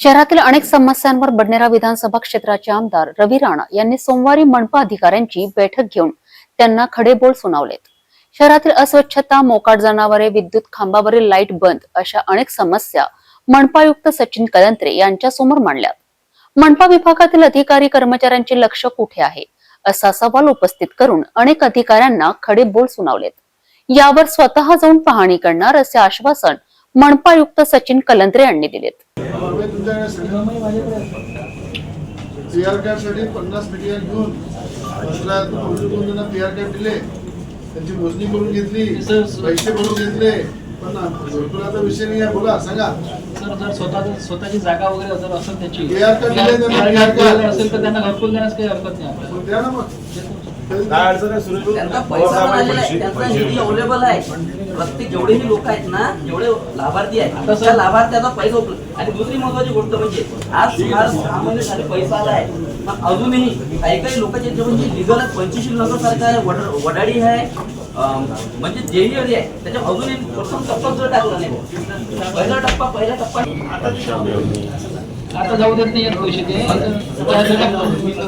शहरातील अनेक समस्यांवर बडनेरा विधानसभा क्षेत्राचे आमदार रवी राणा यांनी सोमवारी मनपा अधिकाऱ्यांची बैठक घेऊन त्यांना खडेबोल सुनावलेत. शहरातील अस्वच्छता मोकाट जनावरे विद्युत खांबावरील लाइट बंद अशा अनेक समस्या मनपायुक्त सचिन कलंत्रे यांच्या समोर मांडल्यात. मनपा विभागातील अधिकारी कर्मचाऱ्यांचे लक्ष कुठे आहे? असा सवाल उपस्थित करून अनेक अधिकाऱ्यांना खडेबोल सुनावलेत. यावर स्वतः जाऊन पाहणी करणार असे आश्वासन मनपायुक्त सचिन कलंत्रे यांनी दिलेत. परवा तुमच्याकडे सगळं पी पन्नास मिटिंग घेऊन दुसऱ्या पब्लिक कोण त्यांना पी आर कार्ड दिले. त्यांची मोजणी करून घेतली पैसे भरून घेतले. पण घरकुलाचा विषय नाही आहे. बोला सांगा. सर जर स्वतः स्वतःची जागा वगैरे जर असेल त्याची. असेल तर त्यांना घरकुल देण्यास काही हरकत नाही पैसा आहे. त्यांचा निधी अवेलेबल आहे. प्रत्येक जेवढेही लोक आहेत ना जेवढे लाभार्थी आहेत त्या लाभार्थ्याचा पैसा उपलब्ध आणि दुसरी महत्वाची गोष्ट म्हणजे आज सुमारे सहा महिने झाले पैसा आला आहे. अजूनही काही काही लोकांचे म्हणजे लिगल पंचवीस नगर सारखं आहे वड- वडाडी आहे म्हणजे जेही आहे त्याच्या अजूनही प्रथम टप्पा सुद्धा टाकला नाही. पहिला टप्पा पहिला टप्पा. आता जाऊ देत नाही पैसे ते.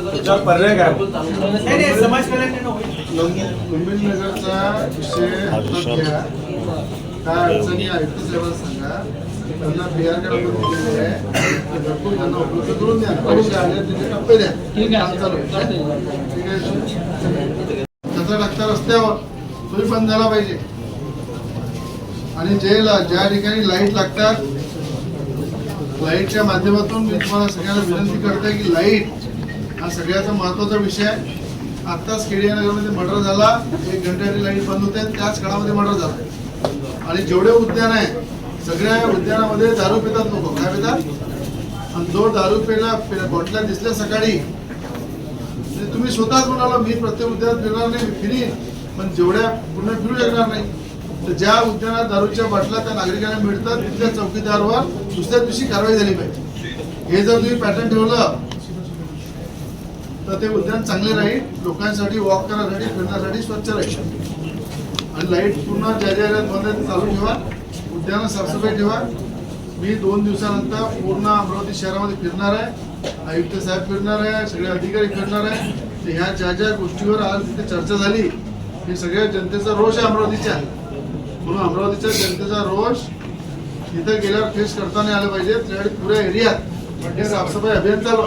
त्याच्यावर पर्याय काय? गंभीर नगरचा विषय काय अडचणी आयुक्त साहेबांना सांगा. त्यांना आपण दिलेले आहे. ते घरकुल त्यांना उपलब्ध करून द्या. पैसे आले त्याचे टप्पे द्या. ठीक आहे. चालू. ठीक आहे कचरा टाकता रस्त्यावर. तोही बंद झाला पाहिजे. आणि जे ज्या ठिकाणी लाइट लागतात लाईटच्या माध्यमातून मी तुम्हाला सगळ्यांना विनंती करते की लाइट हा सगळ्याचा महत्त्वाचा विषय आहे. आत्ताच केडियानगरमध्ये मर्डर झाला एक घंट्याची लाइट बंद होते त्याच काळामध्ये मर्डर झाला. आणि जेवढे उद्यान आहे सगळ्या उद्यानामध्ये दारू पितात लोक काय पितात? आणि जो दारू पेला बॉटल्या दिसल्या सकाळी तुम्ही स्वतःच म्हणाला मी प्रत्येक उद्यानात फिरणार नाही फिरीन. पण जेवढ्या पूर्ण फिरू शकणार नाही तर ज्या उद्यानात दारूच्या बाटल्या त्या नागरिकांना मिळतात तिथल्या चौकीदारवर दुसऱ्या दिवशी कारवाई झाली पाहिजे. हे जर तुम्ही पॅटर्न ठेवलं तर ते उद्यान चांगले राहील लोकांसाठी वॉक करण्यासाठी फिरण्यासाठी स्वच्छ राहील. आणि लाइट पूर्ण ज्या ज्या एरियात बंद चालू ठेवा उद्यानात साफसफाई ठेवा. मी दोन दिवसानंतर पूर्ण अमरावती शहरामध्ये फिरणार आहे आयुक्त साहेब फिरणार आहे सगळे अधिकारी फिरणार आहे. तर ह्या ज्या ज्या गोष्टीवर आज तिथे चर्चा झाली हे सगळ्या जनतेचा रोष आहे अमरावतीच्या. म्हणून अमरावतीच्या जनतेचा रोष तिथे गेल्यावर फेस करता नाही आलं पाहिजे. त्यासाठी पुऱ्या एरियात साफसफाई अभियान चालू.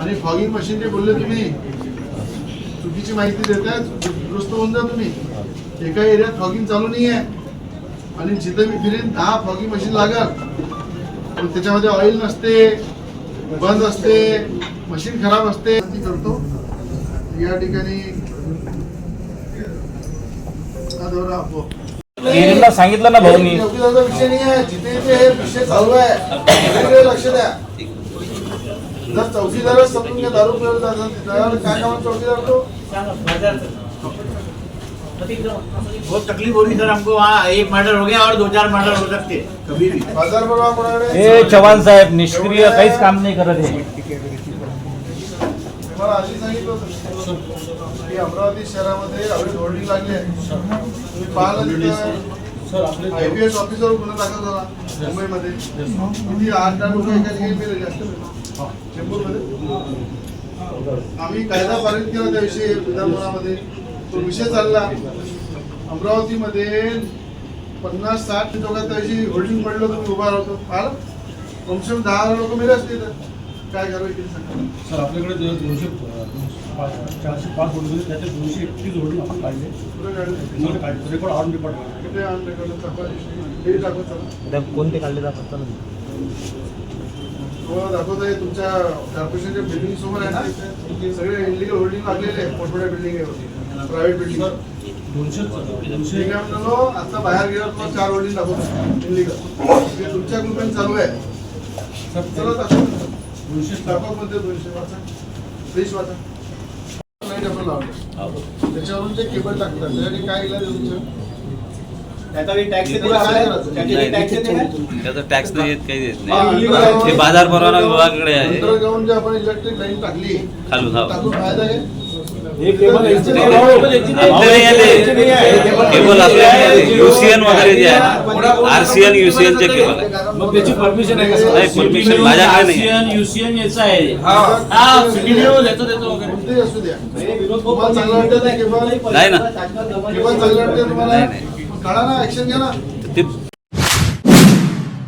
आणि फॉगिंग मशीन जे बोलले तुम्ही. चुकीची माहिती देताय दुरुस्त होऊन जा तुम्ही. एका एरियात फॉगिंग चालू नाही आहे आणि जिथे मी फिरेन दहा फॉगिंग मशीन लागल. पण त्याच्यामध्ये ऑइल नसते बंद असते मशीन खराब असते. करतो. या ठिकाणी. गिरीला सांगितलं ना भाऊ मी विषय नाही आहे जिथे जिथे हे विषय चालू आहे लक्ष द्या जर चौकीदारच समजून घ्या दारू पिळत काय कामात चौकीदार तो बहुत तकलीफ़ हो रही सर हमको वहाँ एक मर्डर हो गया और दो चार मर्डर हो सकते कभी भी बाज़ार चव्हाण साहेब निष्क्रिय काहीच काम नाही करत हे की अमरावती शहरामध्ये अवैध होर्डिंग लागली आहे. तुम्ही पाहिलं तिथं आयपीएस ऑफिसर गुन्हा दाखल झाला मुंबईमध्ये. किती आठ आठ लोक एका ठिकाणी जास्त चेंबूरमध्ये? आम्ही कायदा पारित केला त्याविषयी विधानभवनामध्ये. तो विषय चालला. अमरावतीमध्ये पन्नास साठ त्याविषयी होल्डिंग पडलं तुम्ही उभा राहतो. पाहिलं? कमसे कम दहा हजार लोक मेले असतील काय कारवाई केली सांगा. सर आपल्याकडे जे दोनशे दोनशे पाच चारशे पाच होते त्याचे दोनशे एकतीस आपण काढले काढलं. त्याच्यामध्ये काढले रेकॉर्ड ऑन डिपार्टमेंट रेकॉर्ड दाखवा हे चला. कोणते काढले जातात तो दाखवत आहे तुमच्या कॉर्पोरेशनच्या बिल्डिंग समोर आहे ना इथे. सगळे इलिगल होल्डिंग लागलेले आहे मोठमोठ्या बिल्डिंग आहे प्रायव्हेट बिल्डिंग दोनशे दोनशे आता बाहेर गेल्यावर तुम्हाला चार होल्डिंग दाखवतो. इलिगल हे तुमच्या ग्रुपमध्ये चालू आहे. सर चला दाखव दोनशे दाखवमध्ये दोनशे वाचा. प्लीज वाचा. लाइट आपण लावलं त्याच्यावरून ते केबल टाकतात. त्यासाठी काय इलाज आहे तुमचं? त्याचा काही टॅक्स येते येते नाही येत काही देत हा, नाही ते बाजार परवाना विभागाकडे आहे. underground जे आपण इलेक्ट्रिक लाईन टाकली खालून, हो. टाकून फायदा आहे? हे केबल आपल्या युसीएन वगैरे जे आहे आरसीएन युसीएनचे केबल आहे. मग त्याची परमिशन आहे का? नाही परमिशन माझ्याकडे नाही युसीएन याचा आहे. हा. CCTV देतो देतो वगैरे. कोणतेही असू द्या. तुम्हाला चांगलं वाटतं ते केबल नाही ना. केबल चांगलं वाटतं तुम्हाला? नाही, काढा ना ऍक्शन घ्या ना. ते